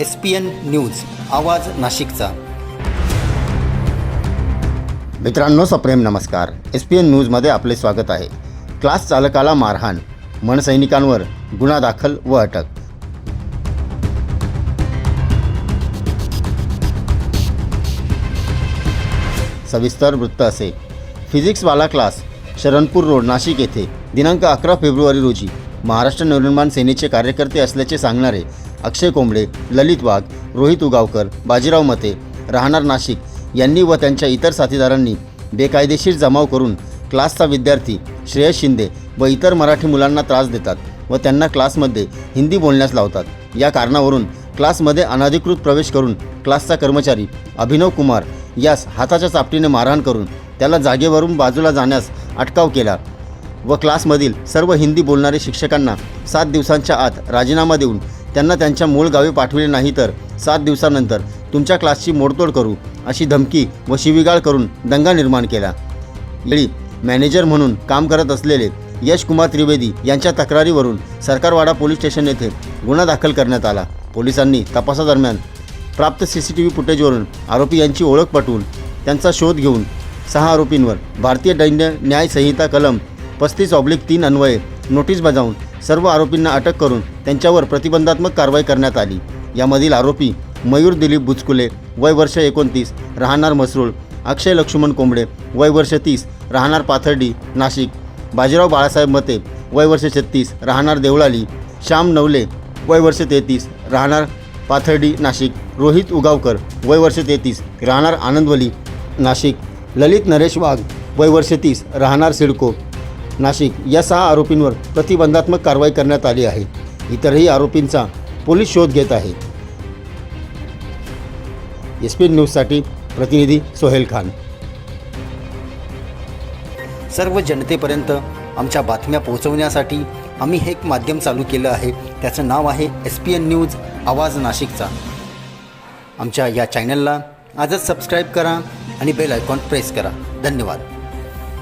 S P N news आवाज नाशिकचा. मित्रांनो सप्रेम नमस्कार. एस पी एन न्यूजमध्ये आपले स्वागत आहे. क्लास चालकाला मारहाण मनसैनिकांवर गुन्हा दाखल व अटक. सविस्तर वृत्त असे. फिजिक्सवाला क्लास शरणपूर रोड नाशिक येथे दिनांक अकरा फेब्रुवारी रोजी महाराष्ट्र नवनिर्माण सेनेचे कार्यकर्ते असल्याचे सांगणारे अक्षय कोंबडे ललित वाघ रोहित उगावकर बाजीराव मते राहणार नाशिक यांनी व त्यांच्या इतर साथीदारांनी बेकायदेशीर जमाव करून क्लासचा विद्यार्थी श्रेयस शिंदे व इतर मराठी मुलांना त्रास देतात व त्यांना क्लासमध्ये हिंदी बोलण्यास लावतात. या कारणावरून क्लासमध्ये अनधिकृत प्रवेश करून क्लासचा कर्मचारी अभिनव कुमार यास हाताच्या चापटीने मारहाण करून त्याला जागेवरून बाजूला जाण्यास अटकाव केला व क्लासमधील सर्व हिंदी बोलणारे शिक्षकांना सात दिवसांच्या आत राजीनामा देऊन त्यांना त्यांच्या मूळ गावी पाठविले नाही तर सात दिवसानंतर तुमच्या क्लासची मोडतोड करू अशी धमकी व शिवीगाळ करून दंगा निर्माण केला. वेळी मॅनेजर म्हणून काम करत असलेले यश कुमार त्रिवेदी यांच्या तक्रारीवरून सरकारवाडा पोलीस स्टेशन येथे गुन्हा दाखल करण्यात आला. पोलिसांनी तपासादरम्यान प्राप्त सी सी टी व्ही फुटेजवरून आरोपी यांची ओळख पटवून त्यांचा शोध घेऊन सहा आरोपींवर भारतीय दैन्य न्याय संहिता कलम पस्तीस ऑब्लिक तीन अन्वये नोटीस बजावून सर्व आरोपींना अटक करून त्यांच्यावर प्रतिबंधात्मक कारवाई करण्यात आली. यामधील आरोपी मयूर दिलीप बुचकुले वय वर्ष एकोणतीस राहणार मसरूळ अक्षय लक्ष्मण कोंबडे वय वर्ष तीस राहणार पाथर्डी नाशिक. बाजीराव बाळासाहेब मते वय वर्ष छत्तीस राहणार देवळाली. श्याम नवले वय वर्ष तेहतीस राहणार पाथर्डी नाशिक. रोहित उगावकर वय वर्ष तेहतीस राहणार आनंदवली नाशिक. ललित नरेश वाघ वय वर्ष तीस राहणार सिडको. नाशिक या सहा आरोपींवर प्रतिबंधात्मक कारवाई करण्यात आली आहे. इतरही आरोपींचा पोलीस शोध घेत आहे. एस पी न्यूजसाठी प्रतिनिधी सोहेल खान. सर्व जनतेपर्यंत आमच्या बातम्या पोहोचवण्यासाठी आम्ही हे एक माध्यम चालू केलं आहे. त्याचं नाव आहे एस पी एन न्यूज आवाज नाशिकचा. आमच्या या चॅनलला आजच सबस्क्राईब करा आणि बेल आयकॉन प्रेस करा. धन्यवाद.